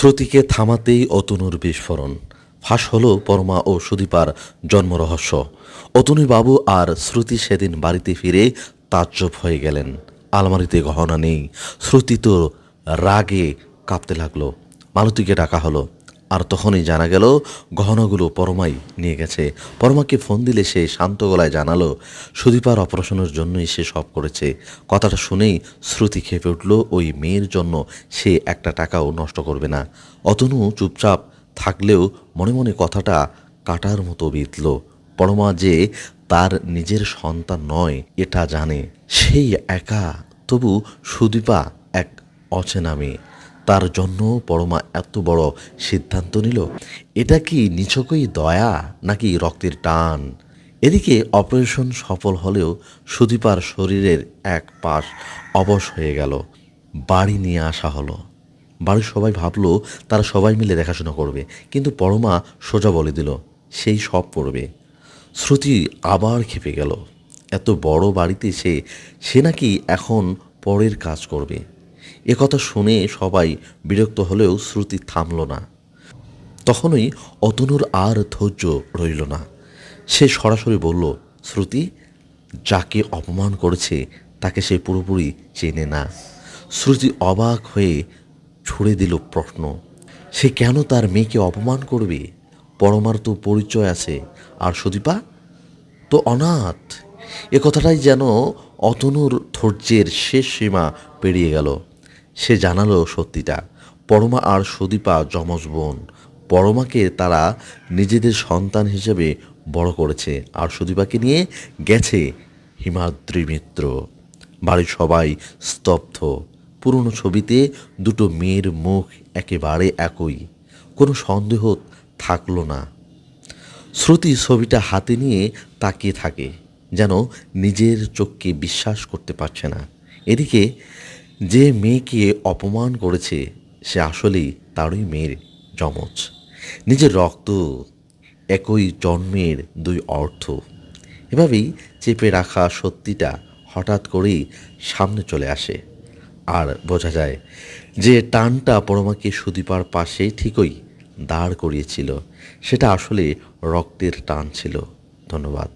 শ্রুতিকে থামাতেই অতনুর বিস্ফোরণ। ফাঁস হল পরমা ও সুদীপার জন্মরহস্য। অতনু বাবু আর শ্রুতি সেদিন বাড়িতে ফিরে তাজ্জব হয়ে গেলেন। আলমারিতে গহনা নেই। শ্রুতি তো রাগে কাঁপতে লাগল। মালতীকে ডাকা হলো। আর তখনই জানা গেল, গহনাগুলো পরমাই নিয়ে গেছে। পরমাকে ফোন দিলে সে শান্ত গলায় জানালো সুদীপার অপারেশনের জন্যই সে সব করেছে। কথাটা শুনেই শ্রুতি খেপে উঠল, ওই মেয়ের জন্য সে একটা টাকাও নষ্ট করবে না। অতনু চুপচাপ থাকলেও মনে মনে কথাটা কাটার মতো বিতল পরমা যে তার নিজের সন্তান নয়, এটা জানে। সেই একা, তবু সুদীপা এক অচেনা মেয়ে। তার জন্য পরমা এত বড় সিদ্ধান্ত নিল, এটা কি নিছকই দয়া নাকি রক্তের টান? এদিকে অপারেশন সফল হলেও সুদীপার শরীরের এক পাশ অবশ হয়ে গেল। বাড়ি নিয়ে আসা হলো। বাড়ির সবাই ভাবলো, তারা সবাই মিলে দেখাশোনা করবে। কিন্তু পরমা সোজা বলে দিল, সেই সব পড়বে শ্রুতি আবার খেপে গেল, এত বড় বাড়িতে সে সে নাকি এখন পরের কাজ করবে। এ কথা শুনে সবাই বিরক্ত হলেও শ্রুতি থামল না। তখনই অতনুর আর ধৈর্য রইল না। সে সরাসরি বলল, শ্রুতি, যাকে অপমান করেছে তাকে সে পুরোপুরি চেনে না। শ্রুতি অবাক হয়ে ছুড়ে দিল প্রশ্ন, সে কেন তার মেয়েকে অপমান করবে? পরমার তো পরিচয় আছে। আর সুদীপা, তো অনাথ? এ কথাটাই যেন অতনুর ধৈর্যের শেষ সীমা পেরিয়ে গেল। সে জানালো সত্যিটা। পরমা আর সুদীপা যমজ বোন। পরমাকে তারা নিজেদের সন্তান হিসেবে বড় করেছে আর সুদীপাকে নিয়ে গেছে হিমাদ্রি মিত্র বাড়ির সবাই স্তব্ধ। পুরনো ছবিতে দুটো মেয়ের মুখ একেবারে একই। কোনো সন্দেহ থাকল না। শ্রুতি ছবিটা হাতে নিয়ে তাকিয়ে থাকে, যেন নিজের চোখকে বিশ্বাস করতে পারছে না। এদিকে যে মেয়েকে অপমান করেছে, সে আসলেই তারই মেয়ের যমজ। নিজের রক্ত, একই জন্মের দুই অর্থ। এভাবেই চেপে রাখা সত্যিটা হঠাৎ করেই সামনে চলে আসে। আর বোঝা যায় যে টানটা পরমাকে সুদীপার পাশে ঠিকই দাঁড় করিয়েছিল। সেটা আসলে রক্তের টান ছিল। ধন্যবাদ।